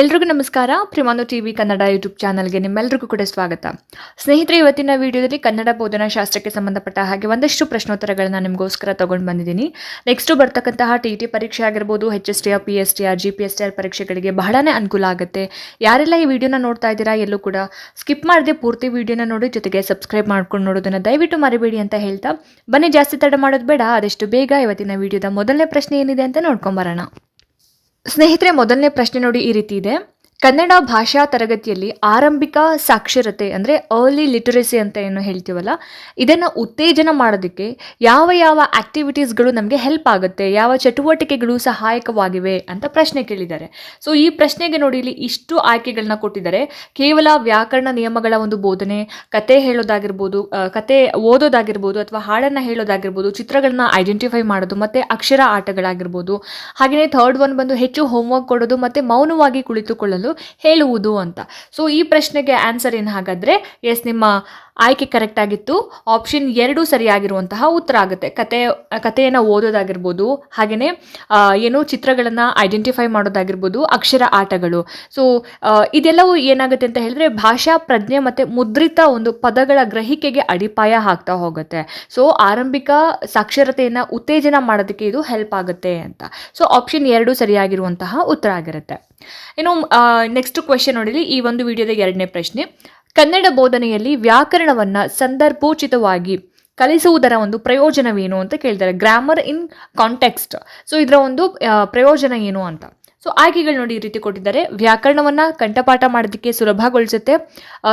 ಎಲ್ರಿಗೂ ನಮಸ್ಕಾರ. ಪ್ರಿಮಾನು TV Kannada YouTube ಚಾನಲ್ಗೆ ನಿಮ್ಮೆಲ್ಲರಿಗೂ ಕೂಡ ಸ್ವಾಗತ. ಸ್ನೇಹಿತರೆ, ಇವತ್ತಿನ ವಿಡಿಯೋದಲ್ಲಿ ಕನ್ನಡ ಬೋಧನಾ ಶಾಸ್ತ್ರಕ್ಕೆ ಸಂಬಂಧಪಟ್ಟ ಹಾಗೆ ಒಂದಷ್ಟು ಪ್ರಶ್ನೋತ್ತರಗಳನ್ನು ನಿಮಗೋಸ್ಕರ ತಗೊಂಡು ಬಂದಿದ್ದೀನಿ. ನೆಕ್ಸ್ಟು ಬರ್ತಕ್ಕಂತಹ ಟಿ ಟಿ ಪರೀಕ್ಷೆ ಆಗಿರ್ಬೋದು H S T R P S T R G P S T R ಪರೀಕ್ಷೆಗಳಿಗೆ ಬಹಳನೇ ಅನುಕೂಲ ಆಗುತ್ತೆ. ಯಾರೆಲ್ಲ ಈ ವಿಡಿಯೋನ ನೋಡ್ತಾ ಇದ್ದೀರಾ ಎಲ್ಲೂ ಕೂಡ, ಸ್ಕಿಪ್ ಮಾಡದೆ ಪೂರ್ತಿ ವಿಡಿಯೋನ ನೋಡಿ, ಜೊತೆಗೆ ಸಬ್ಸ್ಕ್ರೈಬ್ ಮಾಡ್ಕೊಂಡು ನೋಡೋದನ್ನು ದಯವಿಟ್ಟು ಮರಿಬೇಡಿ ಅಂತ ಹೇಳ್ತಾ, ಬನ್ನಿ ಜಾಸ್ತಿ ತಡ ಮಾಡೋದು ಬೇಡ, ಆದಷ್ಟು ಬೇಗ ಇವತ್ತಿನ ವಿಡಿಯೋದ ಮೊದಲನೇ ಪ್ರಶ್ನೆ ಏನಿದೆ ಅಂತ ನೋಡ್ಕೊಂಬರೋಣ ಸ್ನೇಹಿತರೆ ಮೊದಲನೇ ಪ್ರಶ್ನೆ ನೋಡಿ ಈ ರೀತಿ ಇದೆ. ಕನ್ನಡ ಭಾಷಾ ತರಗತಿಯಲ್ಲಿ ಆರಂಭಿಕ ಸಾಕ್ಷರತೆ ಅಂದರೆ ಅರ್ಲಿ ಲಿಟರಸಿ ಅಂತ ಏನು ಹೇಳ್ತೀವಲ್ಲ, ಇದನ್ನು ಉತ್ತೇಜನ ಮಾಡೋದಕ್ಕೆ ಯಾವ ಯಾವ ಆ್ಯಕ್ಟಿವಿಟೀಸ್ಗಳು ನಮಗೆ ಹೆಲ್ಪ್ ಆಗುತ್ತೆ, ಯಾವ ಚಟುವಟಿಕೆಗಳು ಸಹಾಯಕವಾಗಿವೆ ಅಂತ ಪ್ರಶ್ನೆ ಕೇಳಿದ್ದಾರೆ. ಸೊ ಈ ಪ್ರಶ್ನೆಗೆ ನೋಡಿ ಇಲ್ಲಿ ಇಷ್ಟು ಆಯ್ಕೆಗಳನ್ನ ಕೊಟ್ಟಿದ್ದಾರೆ. ಕೇವಲ ವ್ಯಾಕರಣ ನಿಯಮಗಳ ಒಂದು ಬೋಧನೆ, ಕತೆ ಹೇಳೋದಾಗಿರ್ಬೋದು ಕತೆ ಓದೋದಾಗಿರ್ಬೋದು ಅಥವಾ ಹಾಡನ್ನು ಹೇಳೋದಾಗಿರ್ಬೋದು, ಚಿತ್ರಗಳನ್ನ ಐಡೆಂಟಿಫೈ ಮಾಡೋದು, ಮತ್ತು ಅಕ್ಷರ ಆಟಗಳಾಗಿರ್ಬೋದು ಹಾಗೆಯೇ ಥರ್ಡ್ ಒನ್ ಬಂದು ಹೆಚ್ಚು ಹೋಮ್ವರ್ಕ್ ಕೊಡೋದು, ಮತ್ತು ಮೌನವಾಗಿ ಕುಳಿತುಕೊಳ್ಳಲು ಹೇಳುವುದು ಅಂತ. ಸೊ ಈ ಪ್ರಶ್ನೆಗೆ ಆನ್ಸರ್ ಏನು ಹಾಗಾದರೆ ಎಸ್ ನಿಮ್ಮ ಆಯ್ಕೆ ಕರೆಕ್ಟ್ ಆಗಿತ್ತು. ಆಪ್ಷನ್ ಎರಡು ಸರಿಯಾಗಿರುವಂತಹ ಉತ್ತರ ಆಗುತ್ತೆ. ಕತೆ, ಕಥೆಯನ್ನು ಓದೋದಾಗಿರ್ಬೋದು ಹಾಗೆಯೇ ಏನು ಚಿತ್ರಗಳನ್ನು ಐಡೆಂಟಿಫೈ ಮಾಡೋದಾಗಿರ್ಬೋದು, ಅಕ್ಷರ ಆಟಗಳು. ಸೊ ಇದೆಲ್ಲವೂ ಏನಾಗುತ್ತೆ ಅಂತ ಹೇಳಿದ್ರೆ ಭಾಷಾ ಪ್ರಜ್ಞೆ ಮತ್ತು ಮುದ್ರಿತ ಒಂದು ಪದಗಳ ಗ್ರಹಿಕೆಗೆ ಅಡಿಪಾಯ ಹಾಕ್ತಾ ಹೋಗುತ್ತೆ. ಸೊ ಆರಂಭಿಕ ಸಾಕ್ಷರತೆಯನ್ನು ಉತ್ತೇಜನ ಮಾಡೋದಕ್ಕೆ ಇದು ಹೆಲ್ಪ್ ಆಗುತ್ತೆ ಅಂತ. ಸೊ ಆಪ್ಷನ್ ಎರಡು ಸರಿಯಾಗಿರುವಂತಹ ಉತ್ತರ ಆಗಿರುತ್ತೆ. ಇನ್ನು ನೆಕ್ಸ್ಟ್ ಕ್ವೆಶನ್ ನೋಡಿಲಿ ಈ ಒಂದು ವಿಡಿಯೋದ ಎರಡನೇ ಪ್ರಶ್ನೆ. ಕನ್ನಡ ಬೋಧನೆಯಲ್ಲಿ ವ್ಯಾಕರಣವನ್ನು ಸಂದರ್ಭೋಚಿತವಾಗಿ ಕಲಿಸುವುದರ ಒಂದು ಪ್ರಯೋಜನವೇನು ಅಂತ ಕೇಳ್ತಾರೆ. ಗ್ರಾಮರ್ ಇನ್ ಕಾಂಟೆಕ್ಸ್ಟ್ ಸೊ ಇದರ ಒಂದು ಪ್ರಯೋಜನ ಏನು ಅಂತ. ಸೊ ಆಯ್ಕೆಗಳು ನೋಡಿ ಈ ರೀತಿ ಕೊಟ್ಟಿದ್ದಾರೆ. ವ್ಯಾಕರಣವನ್ನು ಕಂಠಪಾಠ ಮಾಡೋದಕ್ಕೆ ಸುಲಭಗೊಳಿಸುತ್ತೆ.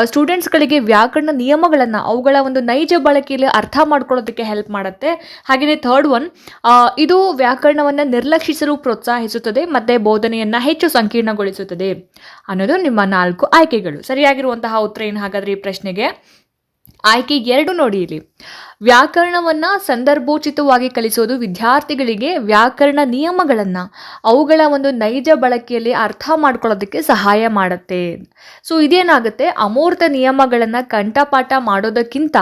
ಸ್ಟೂಡೆಂಟ್ಸ್ಗಳಿಗೆ ವ್ಯಾಕರಣ ನಿಯಮಗಳನ್ನು ಅವುಗಳ ಒಂದು ನೈಜ ಬಳಕೆಯಲ್ಲಿ ಅರ್ಥ ಮಾಡ್ಕೊಳ್ಳೋದಕ್ಕೆ ಹೆಲ್ಪ್ ಮಾಡುತ್ತೆ. ಹಾಗೆಯೇ ಥರ್ಡ್ ಒನ್ ಇದು ವ್ಯಾಕರಣವನ್ನು ನಿರ್ಲಕ್ಷಿಸಲು ಪ್ರೋತ್ಸಾಹಿಸುತ್ತದೆ, ಮತ್ತು ಬೋಧನೆಯನ್ನು ಹೆಚ್ಚು ಸಂಕೀರ್ಣಗೊಳಿಸುತ್ತದೆ ಅನ್ನೋದು ನಿಮ್ಮ ನಾಲ್ಕು ಆಯ್ಕೆಗಳು. ಸರಿಯಾಗಿರುವಂತಹ ಉತ್ತರ ಏನು ಹಾಗಾದರೆ ಈ ಪ್ರಶ್ನೆಗೆ? ಆಯ್ಕೆ ಎರಡು ನೋಡಿ ಇಲ್ಲಿ. ವ್ಯಾಕರಣವನ್ನು ಸಂದರ್ಭೋಚಿತವಾಗಿ ಕಲಿಸೋದು ವಿದ್ಯಾರ್ಥಿಗಳಿಗೆ ವ್ಯಾಕರಣ ನಿಯಮಗಳನ್ನು ಅವುಗಳ ಒಂದು ನೈಜ ಬಳಕೆಯಲ್ಲಿ ಅರ್ಥ ಮಾಡ್ಕೊಳ್ಳೋದಕ್ಕೆ ಸಹಾಯ ಮಾಡುತ್ತೆ. ಸೊ ಇದೇನಾಗುತ್ತೆ? ಅಮೂರ್ತ ನಿಯಮಗಳನ್ನು ಕಂಠಪಾಠ ಮಾಡೋದಕ್ಕಿಂತ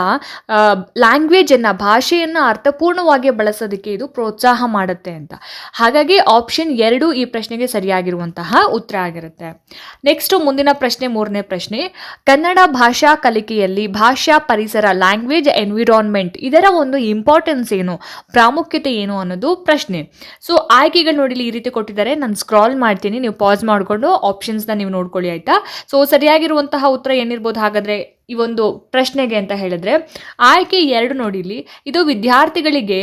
ಲ್ಯಾಂಗ್ವೇಜನ್ನು ಭಾಷೆಯನ್ನು ಅರ್ಥಪೂರ್ಣವಾಗಿ ಬಳಸೋದಕ್ಕೆ ಇದು ಪ್ರೋತ್ಸಾಹ ಮಾಡುತ್ತೆ ಅಂತ. ಹಾಗಾಗಿ ಆಪ್ಷನ್ ಎರಡು ಈ ಪ್ರಶ್ನೆಗೆ ಸರಿಯಾಗಿರುವಂತಹ ಉತ್ತರ ಆಗಿರುತ್ತೆ. ನೆಕ್ಸ್ಟ್ ಮುಂದಿನ ಪ್ರಶ್ನೆ, ಮೂರನೇ ಪ್ರಶ್ನೆ. ಕನ್ನಡ ಭಾಷಾ ಕಲಿಕೆಯಲ್ಲಿ ಭಾಷಾ ಪರಿಸರ ಲ್ಯಾಂಗ್ವೇಜ್ ಎನ್ವಿರಾನ್ಮೆಂಟ್ ಇದರ ಒಂದು ಇಂಪಾರ್ಟೆನ್ಸ್ ಏನು? ಪ್ರಾಮುಖ್ಯತೆ ಏನು ಅನ್ನೋದು ಪ್ರಶ್ನೆ. ಸೊ ಆಯ್ಕೆಗಳು ನೋಡಿ ಈ ರೀತಿ ಕೊಟ್ಟಿದ್ದಾರೆ. ನಾನು ಸ್ಕ್ರಾಲ್ ಮಾಡ್ತೀನಿ. ನೀವು ಪಾಸ್ ಮಾಡಿಕೊಂಡು ಆಪ್ಷನ್ಸ್ನ ನೀವು ನೋಡ್ಕೊಳ್ಳಿ, ಆಯ್ತಾ? ಸೊ ಸರಿಯಾಗಿರುವಂತಹ ಉತ್ತರ ಏನಿರ್ಬೋದು? ಹಾಗಾದ್ರೆ ಈ ಒಂದು ಪ್ರಶ್ನೆಗೆ ಅಂತ ಹೇಳಿದ್ರೆ, ಆಯ್ಕೆ ಎರಡು ನೋಡಿಲಿ ಇದು ವಿದ್ಯಾರ್ಥಿಗಳಿಗೆ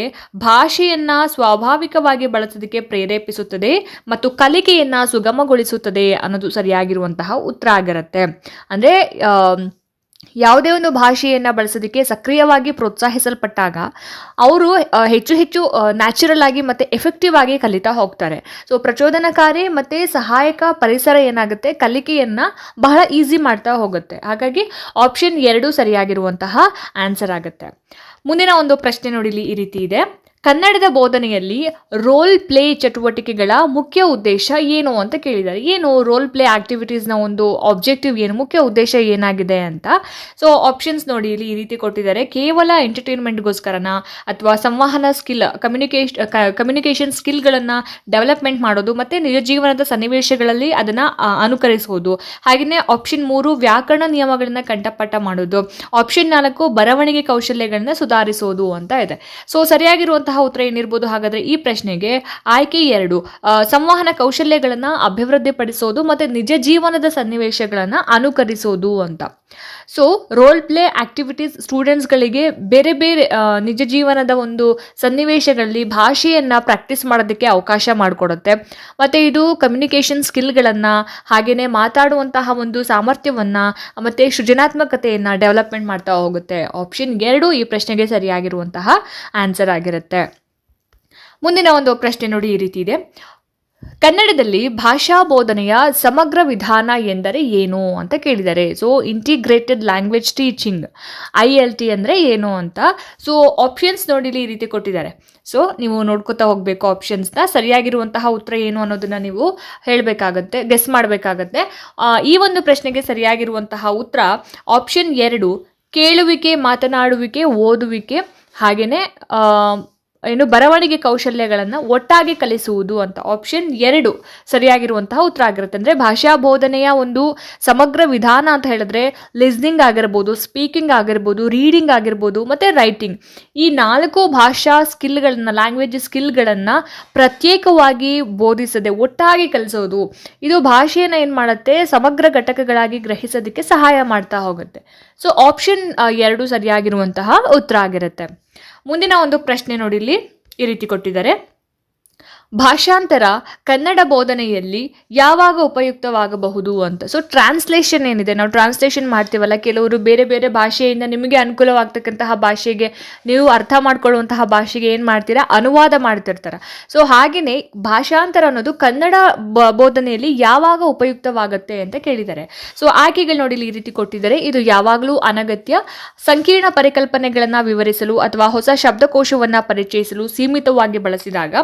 ಭಾಷೆಯನ್ನ ಸ್ವಾಭಾವಿಕವಾಗಿ ಬಳಸೋದಕ್ಕೆ ಪ್ರೇರೇಪಿಸುತ್ತದೆ ಮತ್ತು ಕಲಿಕೆಯನ್ನ ಸುಗಮಗೊಳಿಸುತ್ತದೆ ಅನ್ನೋದು ಸರಿಯಾಗಿರುವಂತಹ ಉತ್ತರ ಆಗಿರುತ್ತೆ. ಅಂದರೆ ಯಾವುದೇ ಒಂದು ಭಾಷೆಯನ್ನು ಬಳಸೋದಕ್ಕೆ ಸಕ್ರಿಯವಾಗಿ ಪ್ರೋತ್ಸಾಹಿಸಲ್ಪಟ್ಟಾಗ ಅವರು ಹೆಚ್ಚು ಹೆಚ್ಚು ನ್ಯಾಚುರಲ್ ಆಗಿ ಮತ್ತು ಎಫೆಕ್ಟಿವ್ ಆಗಿ ಕಲಿತಾ ಹೋಗ್ತಾರೆ. ಸೊ ಪ್ರಚೋದನಕಾರಿ ಮತ್ತು ಸಹಾಯಕ ಪರಿಸರ ಏನಾಗುತ್ತೆ? ಕಲಿಕೆಯನ್ನು ಬಹಳ ಈಸಿ ಮಾಡ್ತಾ ಹೋಗುತ್ತೆ. ಹಾಗಾಗಿ ಆಪ್ಷನ್ ಎರಡು ಸರಿಯಾಗಿರುವಂತಹ ಆನ್ಸರ್ ಆಗುತ್ತೆ. ಮುಂದಿನ ಒಂದು ಪ್ರಶ್ನೆ ನೋಡಿಲಿ ಈ ರೀತಿ ಇದೆ. ಕನ್ನಡದ ಬೋಧನೆಯಲ್ಲಿ ರೋಲ್ ಪ್ಲೇ ಚಟುವಟಿಕೆಗಳ ಮುಖ್ಯ ಉದ್ದೇಶ ಏನು ಅಂತ ಕೇಳಿದ್ದಾರೆ. ಏನು ರೋಲ್ ಪ್ಲೇ ಆಕ್ಟಿವಿಟೀಸ್ನ ಒಂದು ಆಬ್ಜೆಕ್ಟಿವ್ ಏನು, ಮುಖ್ಯ ಉದ್ದೇಶ ಏನಾಗಿದೆ ಅಂತ. ಸೊ ಆಪ್ಷನ್ಸ್ ನೋಡಿ ಇಲ್ಲಿ ಈ ರೀತಿ ಕೊಟ್ಟಿದ್ದಾರೆ. ಕೇವಲ ಎಂಟರ್ಟೈನ್ಮೆಂಟ್ಗೋಸ್ಕರನ ಅಥವಾ ಸಂವಹನ ಸ್ಕಿಲ್ ಕಮ್ಯುನಿಕೇಶ್ ಕಮ್ಯುನಿಕೇಷನ್ ಸ್ಕಿಲ್ಗಳನ್ನು ಡೆವಲಪ್ಮೆಂಟ್ ಮಾಡೋದು ಮತ್ತು ನಿಜ ಜೀವನದ ಸನ್ನಿವೇಶಗಳಲ್ಲಿ ಅದನ್ನು ಅನುಕರಿಸುವುದು. ಹಾಗೆಯೇ ಆಪ್ಷನ್ ಮೂರು, ವ್ಯಾಕರಣ ನಿಯಮಗಳನ್ನು ಕಂಠಪಾಠ ಮಾಡೋದು. ಆಪ್ಷನ್ ನಾಲ್ಕು, ಬರವಣಿಗೆ ಕೌಶಲ್ಯಗಳನ್ನು ಸುಧಾರಿಸೋದು ಅಂತ ಇದೆ. ಸೊ ಸರಿಯಾಗಿರುವಂತಹ ಉತ್ತರ ಏನಿರ್ಬೋದು? ಹಾಗಾದ್ರೆ ಈ ಪ್ರಶ್ನೆಗೆ ಆಯ್ಕೆ ಎರಡು. ಸಂವಹನ ಕೌಶಲ್ಯಗಳನ್ನು ಅಭಿವೃದ್ಧಿಪಡಿಸೋದು ಮತ್ತೆ ನಿಜ ಜೀವನದ ಸನ್ನಿವೇಶಗಳನ್ನು ಅನುಕರಿಸೋದು ಅಂತ. ಸೊ ರೋಲ್ ಪ್ಲೇ ಆಕ್ಟಿವಿಟೀಸ್ ಸ್ಟೂಡೆಂಟ್ಸ್ಗಳಿಗೆ ಬೇರೆ ಬೇರೆ ನಿಜ ಜೀವನದ ಒಂದು ಸನ್ನಿವೇಶಗಳಲ್ಲಿ ಭಾಷೆಯನ್ನು ಪ್ರಾಕ್ಟೀಸ್ ಮಾಡೋದಕ್ಕೆ ಅವಕಾಶ ಮಾಡಿಕೊಡುತ್ತೆ. ಮತ್ತು ಇದು ಕಮ್ಯುನಿಕೇಷನ್ ಸ್ಕಿಲ್ಗಳನ್ನು ಹಾಗೆಯೇ ಮಾತಾಡುವಂತಹ ಒಂದು ಸಾಮರ್ಥ್ಯವನ್ನು, ಮತ್ತು ಸೃಜನಾತ್ಮಕತೆಯನ್ನು ಡೆವಲಪ್ಮೆಂಟ್ ಮಾಡ್ತಾ ಹೋಗುತ್ತೆ. ಆಪ್ಷನ್ ಎರಡು ಈ ಪ್ರಶ್ನೆಗೆ ಸರಿಯಾಗಿರುವಂತಹ ಆನ್ಸರ್ ಆಗಿರುತ್ತೆ. ಮುಂದಿನ ಒಂದು ಪ್ರಶ್ನೆ ನೋಡಿ ಈ ರೀತಿ ಇದೆ. ಕನ್ನಡದಲ್ಲಿ ಭಾಷಾ ಬೋಧನೆಯ ಸಮಗ್ರ ವಿಧಾನ ಎಂದರೆ ಏನು ಅಂತ ಕೇಳಿದ್ದಾರೆ so integrated language teaching I L T ಅಂದರೆ ಏನು ಅಂತ. ಸೊ ಆಪ್ಷನ್ಸ್ ನೋಡಿ ಇಲ್ಲಿ ಈ ರೀತಿ ಕೊಟ್ಟಿದ್ದಾರೆ. ಸೊ ನೀವು ನೋಡ್ಕೋತಾ ಹೋಗಬೇಕು ಆಪ್ಷನ್ಸ್ನ ಸರಿಯಾಗಿರುವಂತಹ ಉತ್ತರ ಏನು ಅನ್ನೋದನ್ನು ನೀವು ಹೇಳಬೇಕಾಗತ್ತೆ ಗೆಸ್ ಮಾಡಬೇಕಾಗತ್ತೆ. ಈ ಒಂದು ಪ್ರಶ್ನೆಗೆ ಸರಿಯಾಗಿರುವಂತಹ ಉತ್ತರ ಆಪ್ಷನ್ ಎರಡು, ಕೇಳುವಿಕೆ, ಮಾತನಾಡುವಿಕೆ, ಓದುವಿಕೆ ಹಾಗೆಯೇ ಏನು ಬರವಣಿಗೆ ಕೌಶಲ್ಯಗಳನ್ನು ಒಟ್ಟಾಗಿ ಕಲಿಸುವುದು ಅಂತ ಆಪ್ಷನ್ ಎರಡು ಸರಿಯಾಗಿರುವಂತಹ ಉತ್ತರ ಆಗಿರುತ್ತೆ. ಅಂದರೆ ಭಾಷಾ ಬೋಧನೆಯ ಒಂದು ಸಮಗ್ರ ವಿಧಾನ ಅಂತ ಹೇಳಿದ್ರೆ ಲಿಸ್ನಿಂಗ್ ಆಗಿರ್ಬೋದು ಸ್ಪೀಕಿಂಗ್ ಆಗಿರ್ಬೋದು ರೀಡಿಂಗ್ ಆಗಿರ್ಬೋದು, ಮತ್ತು ರೈಟಿಂಗ್ ಈ ನಾಲ್ಕು ಭಾಷಾ ಸ್ಕಿಲ್ಗಳನ್ನು ಲ್ಯಾಂಗ್ವೇಜ್ ಸ್ಕಿಲ್ಗಳನ್ನು ಪ್ರತ್ಯೇಕವಾಗಿ ಬೋಧಿಸದೆ ಒಟ್ಟಾಗಿ ಕಲಿಸೋದು, ಇದು ಭಾಷೆಯನ್ನು ಏನು ಮಾಡುತ್ತೆ? ಸಮಗ್ರ ಘಟಕಗಳಾಗಿ ಗ್ರಹಿಸೋದಕ್ಕೆ ಸಹಾಯ ಮಾಡ್ತಾ ಹೋಗುತ್ತೆ. ಸೊ ಆಪ್ಷನ್ ಎರಡು ಸರಿಯಾಗಿರುವಂತಹ ಉತ್ತರ ಆಗಿರುತ್ತೆ. ಮುಂದಿನ ಒಂದು ಪ್ರಶ್ನೆ ನೋಡಿ ಇಲ್ಲಿ ಈ ರೀತಿ ಕೊಟ್ಟಿದ್ದಾರೆ. ಭಾಷಾಂತರ ಕನ್ನಡ ಬೋಧನೆಯಲ್ಲಿ ಯಾವಾಗ ಉಪಯುಕ್ತವಾಗಬಹುದು ಅಂತ. ಸೊ ಟ್ರಾನ್ಸ್ಲೇಷನ್ ಏನಿದೆ? ನಾವು ಟ್ರಾನ್ಸ್ಲೇಷನ್ ಮಾಡ್ತೀವಲ್ಲ, ಕೆಲವರು ಬೇರೆ ಬೇರೆ ಭಾಷೆಯಿಂದ ನಿಮಗೆ ಅನುಕೂಲವಾಗ್ತಕ್ಕಂತಹ ಭಾಷೆಗೆ, ನೀವು ಅರ್ಥ ಮಾಡ್ಕೊಳ್ಳುವಂತಹ ಭಾಷೆಗೆ ಏನು ಮಾಡ್ತೀರಾ? ಅನುವಾದ ಮಾಡ್ತಿರ್ತಾರೆ. ಸೊ ಹಾಗೆಯೇ ಭಾಷಾಂತರ ಅನ್ನೋದು ಕನ್ನಡ ಬೋಧನೆಯಲ್ಲಿ ಯಾವಾಗ ಉಪಯುಕ್ತವಾಗುತ್ತೆ ಅಂತ ಕೇಳಿದ್ದಾರೆ. ಸೊ ಆಯ್ಕೆಗಳು ನೋಡಿ ಈ ರೀತಿ ಕೊಟ್ಟಿದ್ದಾರೆ. ಇದು ಯಾವಾಗಲೂ ಅನಗತ್ಯ. ಸಂಕೀರ್ಣ ಪರಿಕಲ್ಪನೆಗಳನ್ನು ವಿವರಿಸಲು ಅಥವಾ ಹೊಸ ಶಬ್ದಕೋಶವನ್ನು ಪರಿಚಯಿಸಲು ಸೀಮಿತವಾಗಿ ಬಳಸಿದಾಗ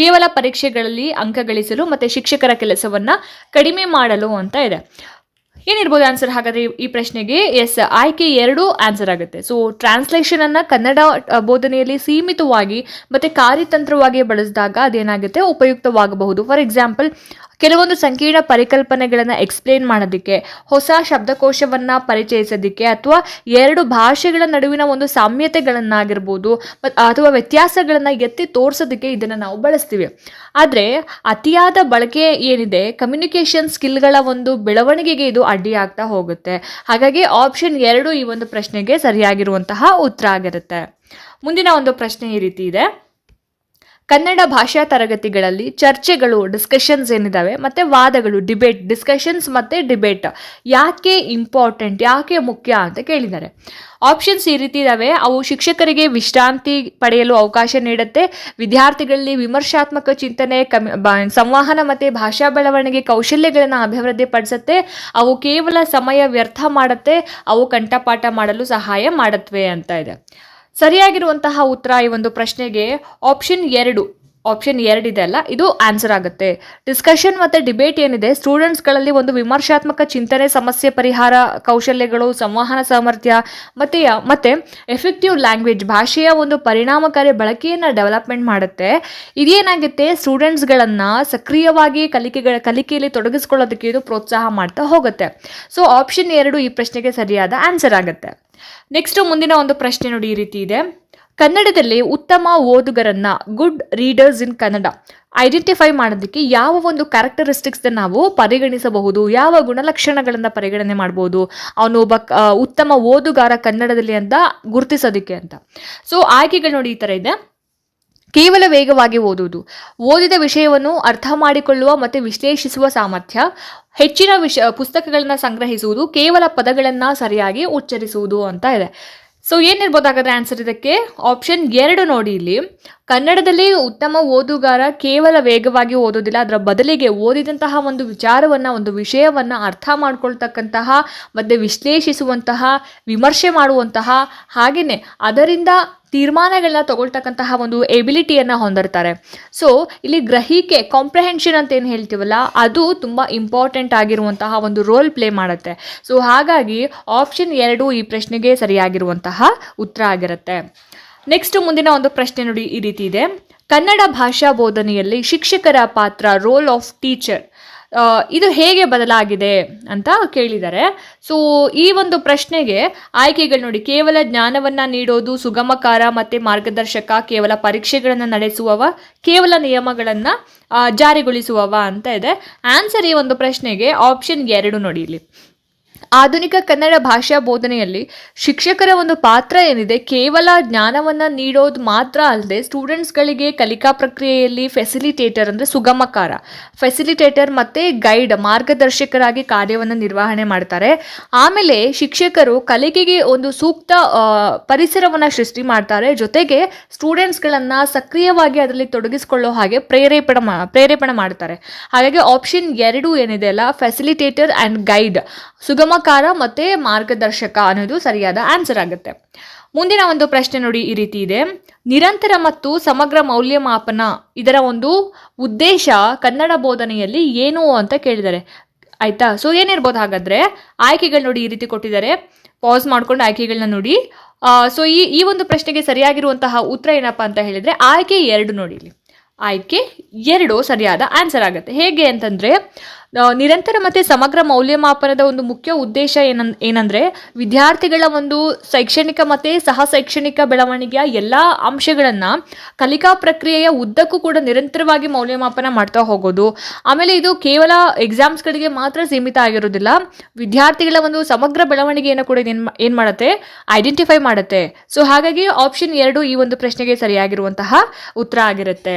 ಕೇವಲ ಪರೀಕ್ಷೆಗಳಲ್ಲಿ ಅಂಕ ಗಳಿಸಲು ಮತ್ತು ಶಿಕ್ಷಕರ ಕೆಲಸವನ್ನ ಕಡಿಮೆ ಮಾಡಲು ಅಂತ ಇದೆ. ಏನಿರ್ಬೋದು ಆನ್ಸರ್ ಹಾಗಾದ್ರೆ ಈ- ಪ್ರಶ್ನೆಗೆ ಎಸ್ ಆಯ್ಕೆ ಎರಡು ಆನ್ಸರ್ ಆಗುತ್ತೆ. ಸೊ ಟ್ರಾನ್ಸ್ಲೇಷನ್ ಅನ್ನ ಕನ್ನಡ ಬೋಧನೆಯಲ್ಲಿ ಸೀಮಿತವಾಗಿ ಮತ್ತೆ ಕಾರ್ಯತಂತ್ರವಾಗಿ ಬಳಸಿದಾಗ ಅದೇನಾಗುತ್ತೆ? ಉಪಯುಕ್ತವಾಗಬಹುದು. ಫಾರ್ ಎಕ್ಸಾಂಪಲ್ ಕೆಲವೊಂದು ಸಂಕೀರ್ಣ ಪರಿಕಲ್ಪನೆಗಳನ್ನು ಎಕ್ಸ್ಪ್ಲೇನ್ ಮಾಡೋದಕ್ಕೆ, ಹೊಸ ಶಬ್ದಕೋಶವನ್ನು ಪರಿಚಯಿಸೋದಕ್ಕೆ ಅಥವಾ ಎರಡು ಭಾಷೆಗಳ ನಡುವಿನ ಒಂದು ಸಾಮ್ಯತೆಗಳನ್ನಾಗಿರ್ಬೋದು ಮತ್ತು ಅಥವಾ ವ್ಯತ್ಯಾಸಗಳನ್ನು ಎತ್ತಿ ತೋರಿಸೋದಕ್ಕೆ ಇದನ್ನು ನಾವು ಬಳಸ್ತೀವಿ. ಆದರೆ ಅತಿಯಾದ ಬಳಕೆ ಏನಿದೆ ಕಮ್ಯುನಿಕೇಷನ್ ಸ್ಕಿಲ್ಗಳ ಒಂದು ಬೆಳವಣಿಗೆಗೆ ಇದು ಅಡ್ಡಿಯಾಗ್ತಾ ಹೋಗುತ್ತೆ. ಹಾಗಾಗಿ ಆಪ್ಷನ್ ಎರಡು ಈ ಒಂದು ಪ್ರಶ್ನೆಗೆ ಸರಿಯಾಗಿರುವಂತಹ ಉತ್ತರ ಆಗಿರುತ್ತೆ. ಮುಂದಿನ ಒಂದು ಪ್ರಶ್ನೆ ಈ ರೀತಿ ಇದೆ. ಕನ್ನಡ ಭಾಷಾ ತರಗತಿಗಳಲ್ಲಿ ಚರ್ಚೆಗಳು ಡಿಸ್ಕಷನ್ಸ್ ಏನಿದಾವೆ, ಮತ್ತು ವಾದಗಳು ಡಿಬೇಟ್ ಡಿಸ್ಕಷನ್ಸ್ ಮತ್ತು ಡಿಬೇಟ್ ಯಾಕೆ ಇಂಪಾರ್ಟೆಂಟ್ ಯಾಕೆ ಮುಖ್ಯ ಅಂತ ಕೇಳಿದ್ದಾರೆ. ಆಪ್ಷನ್ಸ್ ಈ ರೀತಿ ಇದ್ದಾವೆ ಅವು ಶಿಕ್ಷಕರಿಗೆ ವಿಶ್ರಾಂತಿ ಪಡೆಯಲು ಅವಕಾಶ ನೀಡುತ್ತೆ. ವಿದ್ಯಾರ್ಥಿಗಳಲ್ಲಿ ವಿಮರ್ಶಾತ್ಮಕ ಚಿಂತನೆ ಕಮಿ ಸಂವಹನ ಮತ್ತು ಭಾಷಾ ಬೆಳವಣಿಗೆ ಕೌಶಲ್ಯಗಳನ್ನು ಅಭಿವೃದ್ಧಿ ಪಡಿಸುತ್ತೆ ಅವು ಕೇವಲ ಸಮಯ ವ್ಯರ್ಥ ಮಾಡುತ್ತೆ, ಅವು ಕಂಠಪಾಠ ಮಾಡಲು ಸಹಾಯ ಮಾಡತ್ವೆ ಅಂತ ಇದೆ. ಸರಿಯಾಗಿರುವಂತಹ ಉತ್ತರ ಈ ಒಂದು ಪ್ರಶ್ನೆಗೆ ಆಪ್ಷನ್ ಎರಡು. ಆಪ್ಷನ್ ಎರಡಿದೆ ಅಲ್ಲ, ಇದು ಆನ್ಸರ್ ಆಗುತ್ತೆ. ಡಿಸ್ಕಷನ್ ಮತ್ತು ಡಿಬೇಟ್ ಏನಿದೆ ಸ್ಟೂಡೆಂಟ್ಸ್ಗಳಲ್ಲಿ ಒಂದು ವಿಮರ್ಶಾತ್ಮಕ ಚಿಂತನೆ, ಸಮಸ್ಯೆ ಪರಿಹಾರ, ಕೌಶಲ್ಯಗಳು, ಸಂವಹನ ಸಾಮರ್ಥ್ಯ, ಮತ್ತು ಮತ್ತು ಎಫೆಕ್ಟಿವ್ ಲ್ಯಾಂಗ್ವೇಜ್ ಭಾಷೆಯ ಒಂದು ಪರಿಣಾಮಕಾರಿ ಬಳಕೆಯನ್ನು ಡೆವಲಪ್ಮೆಂಟ್ ಮಾಡುತ್ತೆ. ಇದೇನಾಗುತ್ತೆ ಸ್ಟೂಡೆಂಟ್ಸ್ಗಳನ್ನು ಸಕ್ರಿಯವಾಗಿ ಕಲಿಕೆಗಳ, ಕಲಿಕೆಯಲ್ಲಿ ತೊಡಗಿಸ್ಕೊಳ್ಳೋದಕ್ಕೆ ಇದು ಪ್ರೋತ್ಸಾಹ ಮಾಡ್ತಾ ಹೋಗುತ್ತೆ. ಸೊ ಆಪ್ಷನ್ ಎರಡು ಈ ಪ್ರಶ್ನೆಗೆ ಸರಿಯಾದ ಆನ್ಸರ್ ಆಗುತ್ತೆ. ನೆಕ್ಸ್ಟ್ ಮುಂದಿನ ಒಂದು ಪ್ರಶ್ನೆ ನೋಡಿ ಈ ರೀತಿ ಇದೆ. ಕನ್ನಡದಲ್ಲಿ ಉತ್ತಮ ಓದುಗರನ್ನ good readers in Kannada identify ಮಾಡೋದಕ್ಕೆ ಯಾವ ಒಂದು ಕ್ಯಾರೆಕ್ಟರಿಸ್ಟಿಕ್ಸ್ ನಾವು ಪರಿಗಣಿಸಬಹುದು, ಯಾವ ಗುಣಲಕ್ಷಣಗಳನ್ನು ಪರಿಗಣನೆ ಮಾಡ್ಬೋದು, ಅವನು ಒಬ್ಬ ಉತ್ತಮ ಓದುಗಾರ ಕನ್ನಡದಲ್ಲಿ ಅಂತ ಗುರುತಿಸೋದಕ್ಕೆ ಅಂತ. ಸೊ ಆಯ್ಕೆಗಳು ನೋಡಿ ಈ ಥರ ಇದೆ. ಕೇವಲ ವೇಗವಾಗಿ ಓದುವುದು, ಓದಿದ ವಿಷಯವನ್ನು ಅರ್ಥ ಮಾಡಿಕೊಳ್ಳುವ ಮತ್ತು ವಿಶ್ಲೇಷಿಸುವ ಸಾಮರ್ಥ್ಯ ಹೆಚ್ಚಿನ ವಿಷ, ಪುಸ್ತಕಗಳನ್ನು ಸಂಗ್ರಹಿಸುವುದು ಕೇವಲ ಪದಗಳನ್ನು ಸರಿಯಾಗಿ ಉಚ್ಚರಿಸುವುದು ಅಂತ ಇದೆ. ಸೊ ಏನಿರ್ಬೋದು ಹಾಗಾದ್ರೆ ಆನ್ಸರ್ ಇದಕ್ಕೆ? ಆಪ್ಷನ್ ಎರಡು ನೋಡಿ ಇಲ್ಲಿ. ಕನ್ನಡದಲ್ಲಿ ಉತ್ತಮ ಓದುಗಾರ ಕೇವಲ ವೇಗವಾಗಿ ಓದೋದಿಲ್ಲ ಅದರ ಬದಲಿಗೆ ಓದಿದಂತಹ ಒಂದು ವಿಚಾರವನ್ನು, ಒಂದು ವಿಷಯವನ್ನು ಅರ್ಥ ಮಾಡ್ಕೊಳ್ತಕ್ಕಂತಹ, ಮತ್ತು ವಿಶ್ಲೇಷಿಸುವಂತಹ, ವಿಮರ್ಶೆ ಮಾಡುವಂತಹ ಹಾಗೆಯೇ ಅದರಿಂದ ತೀರ್ಮಾನಗಳನ್ನ ತಗೊಳ್ತಕ್ಕಂತಹ ಒಂದು ಎಬಿಲಿಟಿಯನ್ನು ಹೊಂದಿರ್ತಾರೆ. ಸೊ ಇಲ್ಲಿ ಗ್ರಹಿಕೆ ಕಾಂಪ್ರಹೆನ್ಷನ್ ಅಂತ ಏನು ಹೇಳ್ತೀವಲ್ಲ, ಅದು ತುಂಬ ಇಂಪಾರ್ಟೆಂಟ್ ಆಗಿರುವಂತಹ ಒಂದು ರೋಲ್ ಪ್ಲೇ ಮಾಡುತ್ತೆ. ಸೊ ಹಾಗಾಗಿ ಆಪ್ಷನ್ ಎರಡು ಈ ಪ್ರಶ್ನೆಗೆ ಸರಿಯಾಗಿರುವಂತಹ ಉತ್ತರ ಆಗಿರುತ್ತೆ. ನೆಕ್ಸ್ಟ್ ಮುಂದಿನ ಒಂದು ಪ್ರಶ್ನೆ ನೋಡಿ ಈ ರೀತಿ ಇದೆ. ಕನ್ನಡ ಭಾಷಾ ಬೋಧನೆಯಲ್ಲಿ ಶಿಕ್ಷಕರ ಪಾತ್ರ ರೋಲ್ ಆಫ್ ಟೀಚರ್ ಇದು ಹೇಗೆ ಬದಲಾಗಿದೆ ಅಂತ ಕೇಳಿದ್ದಾರೆ. ಸೊ ಈ ಒಂದು ಪ್ರಶ್ನೆಗೆ ಆಯ್ಕೆಗಳು ನೋಡಿ. ಕೇವಲ ಜ್ಞಾನವನ್ನ ನೀಡೋದು ಸುಗಮಕಾರ ಮತ್ತೆ ಮಾರ್ಗದರ್ಶಕ, ಕೇವಲ ಪರೀಕ್ಷೆಗಳನ್ನು ನಡೆಸುವವ, ಕೇವಲ ನಿಯಮಗಳನ್ನು ಜಾರಿಗೊಳಿಸುವವ ಅಂತ ಇದೆ. ಆನ್ಸರ್ ಈ ಒಂದು ಪ್ರಶ್ನೆಗೆ ಆಪ್ಷನ್ ಎರಡು ನೋಡಿ ಇಲ್ಲಿ. ಆಧುನಿಕ ಕನ್ನಡ ಭಾಷಾ ಬೋಧನೆಯಲ್ಲಿ ಶಿಕ್ಷಕರ ಒಂದು ಪಾತ್ರ ಏನಿದೆ? ಕೇವಲ ಜ್ಞಾನವನ್ನು ನೀಡೋದು ಮಾತ್ರ ಅಲ್ಲದೆ ಸ್ಟೂಡೆಂಟ್ಸ್ಗಳಿಗೆ ಕಲಿಕಾ ಪ್ರಕ್ರಿಯೆಯಲ್ಲಿ ಫೆಸಿಲಿಟೇಟರ್ ಅಂದರೆ ಸುಗಮಕಾರ. ಫೆಸಿಲಿಟೇಟರ್ ಮತ್ತು ಗೈಡ್ ಮಾರ್ಗದರ್ಶಕರಾಗಿ ಕಾರ್ಯವನ್ನು ನಿರ್ವಹಣೆ ಮಾಡ್ತಾರೆ. ಆಮೇಲೆ ಶಿಕ್ಷಕರು ಕಲಿಕೆಗೆ ಒಂದು ಸೂಕ್ತ ಪರಿಸರವನ್ನು ಸೃಷ್ಟಿ ಮಾಡ್ತಾರೆ. ಜೊತೆಗೆ ಸ್ಟೂಡೆಂಟ್ಸ್ಗಳನ್ನು ಸಕ್ರಿಯವಾಗಿ ಅದರಲ್ಲಿ ತೊಡಗಿಸಿಕೊಳ್ಳೋ ಹಾಗೆ ಪ್ರೇರೇಪಣೆ ಮಾ, ಪ್ರೇರೇಪಣೆ ಮಾಡ್ತಾರೆ. ಹಾಗಾಗಿ ಆಪ್ಷನ್ ಎರಡು ಏನಿದೆ ಅಲ್ಲ? ಫೆಸಿಲಿಟೇಟರ್ ಆ್ಯಂಡ್ ಗೈಡ್ ಸುಗಮಕಾರ ಮತ್ತು ಮಾರ್ಗದರ್ಶಕ ಅನ್ನೋದು ಸರಿಯಾದ ಆನ್ಸರ್ ಆಗುತ್ತೆ. ಮುಂದಿನ ಒಂದು ಪ್ರಶ್ನೆ ನೋಡಿ ಈ ರೀತಿ ಇದೆ. ನಿರಂತರ ಮತ್ತು ಸಮಗ್ರ ಮೌಲ್ಯಮಾಪನ ಇದರ ಒಂದು ಉದ್ದೇಶ ಕನ್ನಡ ಬೋಧನೆಯಲ್ಲಿ ಏನು ಅಂತ ಕೇಳಿದ್ದಾರೆ. ಆಯ್ತಾ? ಸೊ ಏನಿರ್ಬೋದು ಹಾಗಾದ್ರೆ ಆಯ್ಕೆಗಳು ನೋಡಿ ಈ ರೀತಿ ಕೊಟ್ಟಿದ್ದಾರೆ. ಪಾಸ್ ಮಾಡ್ಕೊಂಡು ಆಯ್ಕೆಗಳನ್ನ ನೋಡಿ. ಸೊ ಈ ಈ ಒಂದು ಪ್ರಶ್ನೆಗೆ ಸರಿಯಾಗಿರುವಂತಹ ಉತ್ತರ ಏನಪ್ಪ ಅಂತ ಹೇಳಿದ್ರೆ ಆಯ್ಕೆ ಎರಡು ನೋಡಿ ಇಲ್ಲಿ. ಆಯ್ಕೆ ಎರಡು ಸರಿಯಾದ ಆನ್ಸರ್ ಆಗುತ್ತೆ. ಹೇಗೆ ಅಂತಂದ್ರೆ ನಿರಂತರ ಮತ್ತು ಸಮಗ್ರ ಮೌಲ್ಯಮಾಪನದ ಒಂದು ಮುಖ್ಯ ಉದ್ದೇಶ ಏನನ್, ಏನಂದ್ರೆ ವಿದ್ಯಾರ್ಥಿಗಳ ಒಂದು ಶೈಕ್ಷಣಿಕ ಮತ್ತು ಸಹ ಶೈಕ್ಷಣಿಕ ಬೆಳವಣಿಗೆಯ ಎಲ್ಲ ಅಂಶಗಳನ್ನು ಕಲಿಕಾ ಪ್ರಕ್ರಿಯೆಯ ಉದ್ದಕ್ಕೂ ಕೂಡ ನಿರಂತರವಾಗಿ ಮೌಲ್ಯಮಾಪನ ಮಾಡ್ತಾ ಹೋಗೋದು. ಆಮೇಲೆ ಇದು ಕೇವಲ ಎಕ್ಸಾಮ್ಸ್ಗಳಿಗೆ ಮಾತ್ರ ಸೀಮಿತ ಆಗಿರೋದಿಲ್ಲ. ವಿದ್ಯಾರ್ಥಿಗಳ ಒಂದು ಸಮಗ್ರ ಬೆಳವಣಿಗೆಯನ್ನು ಕೂಡ ಏನು ಏನು ಮಾಡುತ್ತೆ? ಐಡೆಂಟಿಫೈ ಮಾಡುತ್ತೆ. ಸೊ ಹಾಗಾಗಿ ಆಪ್ಷನ್ ಎರಡು ಈ ಒಂದು ಪ್ರಶ್ನೆಗೆ ಸರಿಯಾಗಿರುವಂತಹ ಉತ್ತರ ಆಗಿರುತ್ತೆ.